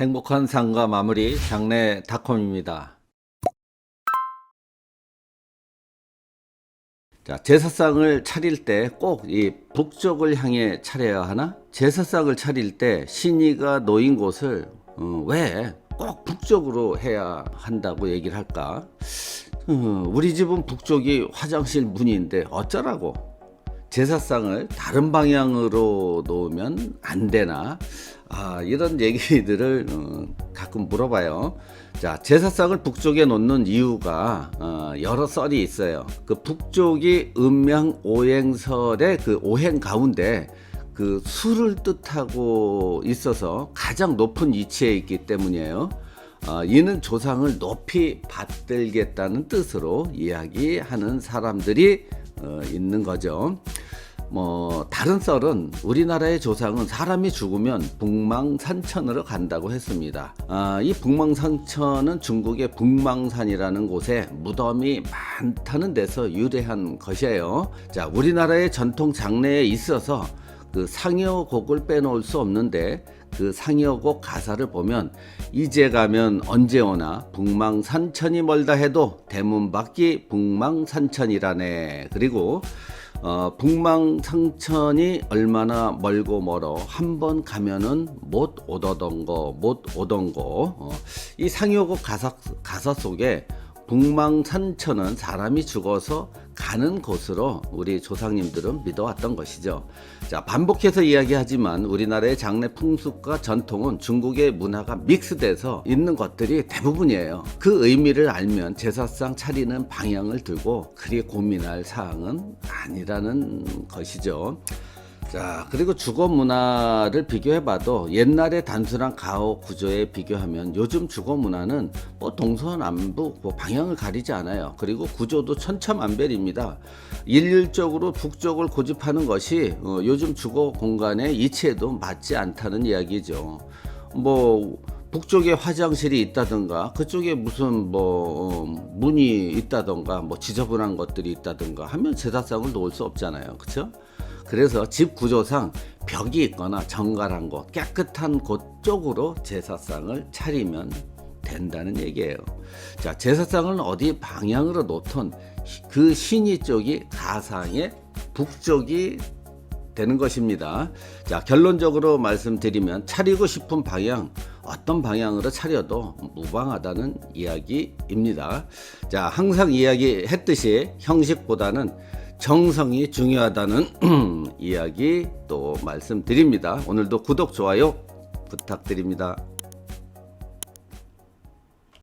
행복한 상가 마무리 장례 닷컴입니다. 자, 제사상을 차릴 때 꼭 이 북쪽을 향해 차려야 하나? 제사상을 차릴 때 신이가 놓인 곳을 어, 왜꼭 북쪽으로 해야 한다고 얘기를 할까? 어, 우리 집은 북쪽이 화장실 문인데 어쩌라고? 제사상을 다른 방향으로 놓으면 안 되나? 아, 이런 얘기들을 어, 가끔 물어봐요. 자, 제사상을 북쪽에 놓는 이유가 어, 여러 썰이 있어요. 그 북쪽이 음양 오행설의 그 오행 가운데 그 수를 뜻하고 있어서 가장 높은 위치에 있기 때문이에요. 어, 이는 조상을 높이 받들겠다는 뜻으로 이야기하는 사람들이 어, 있는 거죠. 뭐 다른 썰은 우리나라의 조상은 사람이 죽으면 북망산천으로 간다고 했습니다. 아, 이 북망산천은 중국의 북망산이라는 곳에 무덤이 많다는 데서 유래한 것이에요. 자, 우리나라의 전통 장례에 있어서 그 상여곡을 빼놓을 수 없는데 그 상여곡 가사를 보면 이제 가면 언제 오나 북망산천이 멀다 해도 대문 밖이 북망산천이라네. 그리고 어, 북망상천이 얼마나 멀고 멀어 한 번 가면은 못 오더던 거, 못 오던 거. 어, 이 상여곡 가사, 가사 속에 북망산천은 사람이 죽어서 가는 곳으로 우리 조상님들은 믿어왔던 것이죠. 자, 반복해서 이야기하지만 우리나라의 장례 풍습과 전통은 중국의 문화가 믹스돼서 있는 것들이 대부분이에요. 그 의미를 알면 제사상 차리는 방향을 들고 그리 고민할 사항은 아니라는 것이죠. 자, 그리고 주거 문화를 비교해봐도 옛날의 단순한 가옥 구조에 비교하면 요즘 주거 문화는 뭐 동서남북 뭐 방향을 가리지 않아요. 그리고 구조도 천차만별입니다. 일률적으로 북쪽을 고집하는 것이 어, 요즘 주거 공간의 이치에도 맞지 않다는 이야기죠. 뭐 북쪽에 화장실이 있다든가 그쪽에 무슨 뭐 어, 문이 있다든가 뭐 지저분한 것들이 있다든가 하면 제사상을 놓을 수 없잖아요. 그렇죠? 그래서 집 구조상 벽이 있거나 정갈한 곳, 깨끗한 곳 쪽으로 제사상을 차리면 된다는 얘기예요. 자, 제사상을 어디 방향으로 놓던 그 신이 쪽이 가상의 북쪽이 되는 것입니다. 자, 결론적으로 말씀드리면 차리고 싶은 방향 어떤 방향으로 차려도 무방하다는 이야기입니다. 자, 항상 이야기했듯이 형식보다는 정성이 중요하다는 이야기 또 말씀드립니다. 오늘도 구독, 좋아요 부탁드립니다.